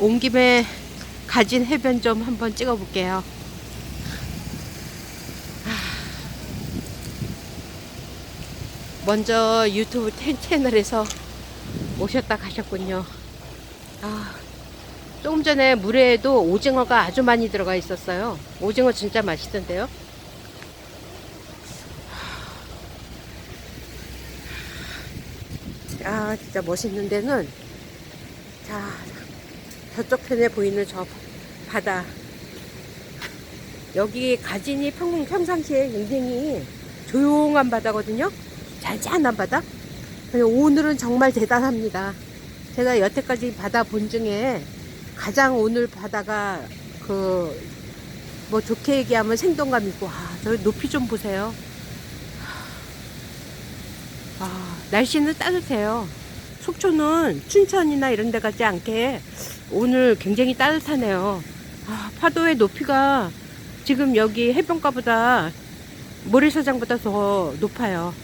온 김에 가진 해변 좀 한번 찍어 볼게요. 먼저 유튜브 텐 채널에서 오셨다 가셨군요. 아, 조금 전에 물에도 오징어가 아주 많이 들어가 있었어요. 오징어 진짜 맛있던데요. 아, 진짜 멋있는 데는 자, 저쪽 편에 보이는 저 바다. 여기 가진이 평, 평상시에 굉장히 조용한 바다거든요. 잘짠한 바다. 오늘은 정말 대단합니다. 제가 여태까지 바다 본 중에 가장 오늘 바다가 그 뭐 좋게 얘기하면 생동감 있고 아, 저 높이 좀 보세요. 아, 날씨는 따뜻해요. 속초는 춘천이나 이런 데 가지 않게 오늘 굉장히 따뜻하네요. 아, 파도의 높이가 지금 여기 해변가보다 모래사장보다 더 높아요.